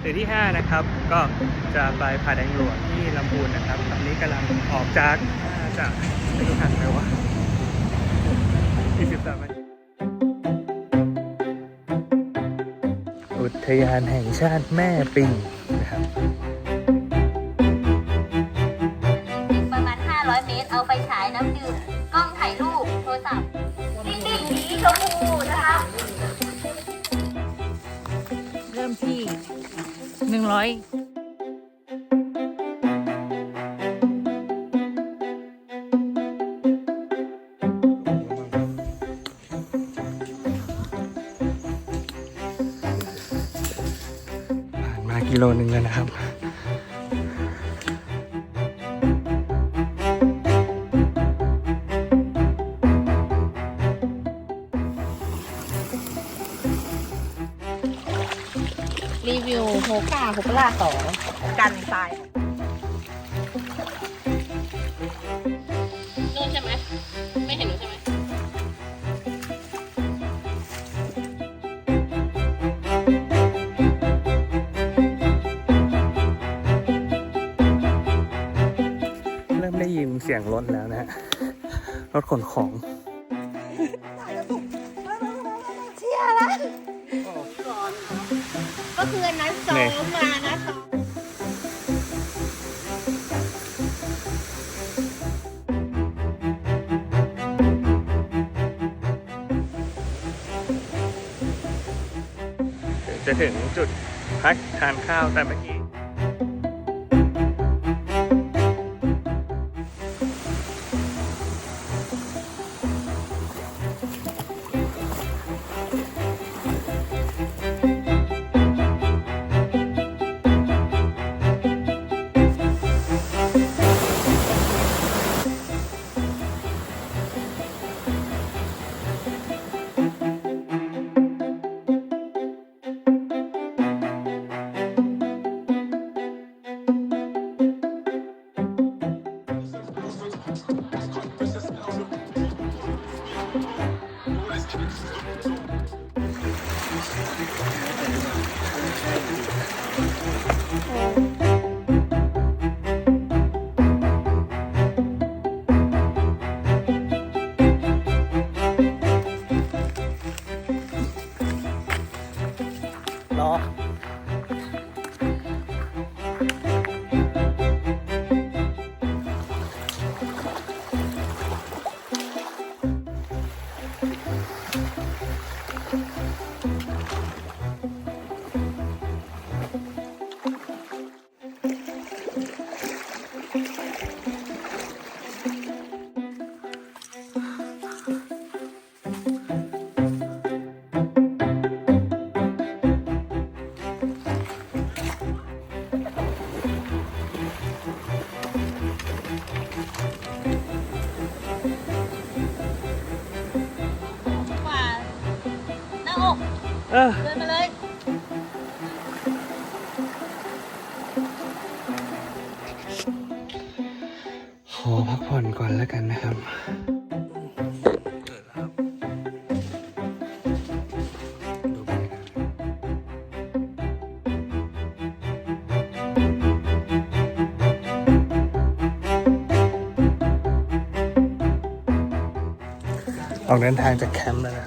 หรือที่ 5 นะครับ ก็จะไปผาแดงหลวงที่ลำพูนนะครับตอนนี้กำลังออกจากจากไม่รู้ทันไหมวะ23นาทีอุทยานแห่งชาติแม่ปิงนะครับ หนึ่งร้อยผ่านมากิโลหนึ่งแล้วนะครับ รีวิวโฮก้าโฮปล่าสองกันทรายนู่นใช่ไหมไม่เห็นหนูใช่ไหมเริ่มได้ยินเสียงรถแล้วนะฮะรถขนของ ก็คืออันนั้นซ้อมมานะซ้อมจะถึงจุดพักทานข้าวแต่เมื่อกี้ ร เออเดินมาเลยขอพักผ่อนก่อนแล้วกันนะครับดูบรรยากาศออกเดินทางจากแคมป์แล้วนะ